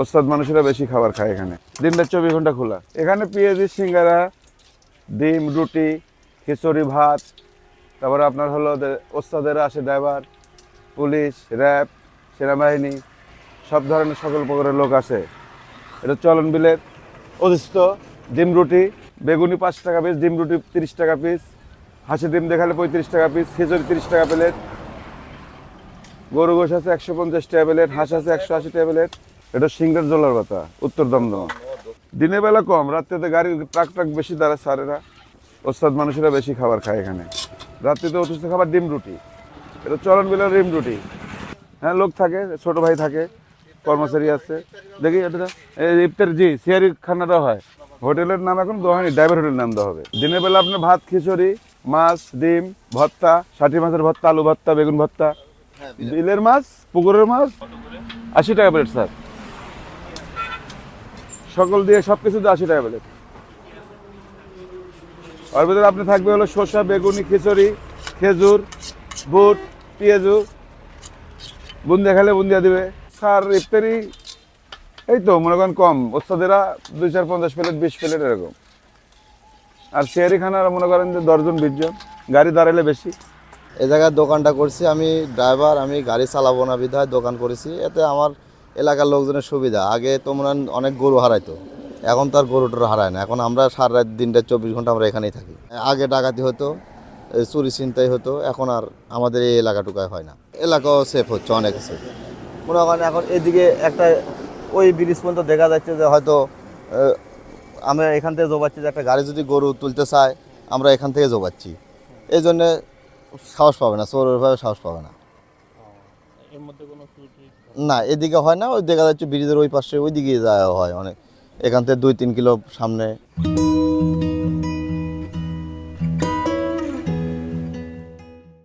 ওস্তাদ মানুষেরা বেশি খাবার খায় এখানে। দিনটা চব্বিশ ঘণ্টা খোলা। এখানে পেঁয়াজি, সিঙ্গারা, ডিম, রুটি, খিচুড়ি, ভাত, তারপরে আপনার হলো ওস্তাদেরা আসে ড্রাইভার পুলিশ র্যাব সেনাবাহিনী, সব ধরনের সকল প্রকারের লোক আসে। এটা চলন বিলের অধিষ্ঠ ডিম, রুটি, বেগুনি পাঁচ টাকা পিস ডিম, রুটি তিরিশ টাকা পিস হাঁসি ডিম দেখালে পঁয়ত্রিশ টাকা পিস খিচুড়ি তিরিশ টাকা প্লেট গরু, গোশ আছে একশো পঞ্চাশ টাকা প্লেট হাঁস আছে একশো আশি টাকা প্লেট এটা সিংড়ার জলার কথা উত্তর দমদমা। দিনের বেলা কম রাত্রিতে গাড়ি ট্রাক ট্রাক বেশি দাঁড়ায় সারেরা ওস্তাদ মানুষেরা বেশি খাবার খায় এখানে। রাত্রিতে অতিরিক্ত খাবার ডিম রুটি। এটা চলন বিলের ডিম রুটি। হ্যাঁ লোক থাকে ছোট ভাই থাকে কর্মচারী আছে। দেখি এটা ইফতার জি সিয়ারি খানাটা হয়। হোটেলের নাম এখন দেওয়া হয়নি ড্রাইভার হোটেলের নাম দেওয়া হবে। দিনের বেলা আপনার ভাত খিচুড়ি মাছ ডিম ভর্তা ষাটি মাছের ভর্তা আলু ভর্তা বেগুন ভর্তা। বিলের মাছ পুকুরের মাছ। আশি টাকা প্লেট স্যার। সকল দিয়ে সব কিছু আশি টাকা প্লেট ওর ভিতরে আপনি থাকবে হলো শসা, বেগুনি, খিচুড়ি, খেজুর, বুট, পেঁয়াজু। বুন্দিয়া খেলে বুন্দিয়া দিবে। স্যার, ইফতারি, এই তো মনে করেন কম। ওস্তাদেরা দুই চার পঞ্চাশ প্লেট, বিশ প্লেট এরকম। আর শেয়ারি খানার মনে করেন যে দশজন বিশ জন। গাড়ি দাঁড়ালে বেশি। এ জায়গায় দোকানটা করছি আমি, ড্রাইভার, আমি গাড়ি চালাবো না বিধায় দোকান করেছি। এতে আমার এলাকার লোকজনের সুবিধা। আগে তো মনে হয় অনেক গরু হারাইতো। এখন তার গরুটা হারায় না। এখন আমরা সারা রাত দিনটা চব্বিশ ঘণ্টা আমরা এখানেই থাকি। আগে ডাকাতি হতো চুরি ছিনতাই হতো, এখন আর আমাদের এই এলাকাটুকায় হয় না। এলাকাও সেফ হচ্ছে, অনেক সেফ মনে করেন এখন এদিকে একটা ওই ব্রিজ পর্যন্ত দেখা যাচ্ছে যে হয়তো আমরা এখান থেকে জোবাচ্ছি যে একটা গাড়ি যদি গরু তুলতে চায়, আমরা এখান থেকে জোবাচ্ছি। এই জন্যে সাহস পাবে না চোরেরভাবে সাহস পাবে না। না, এদিকে হয় না, ওই দেখা যাচ্ছে ব্রিজের ওই পাশে ওই দিকে যাওয়া হয় অনেক। এখান থেকে দুই তিন কিলো সামনে।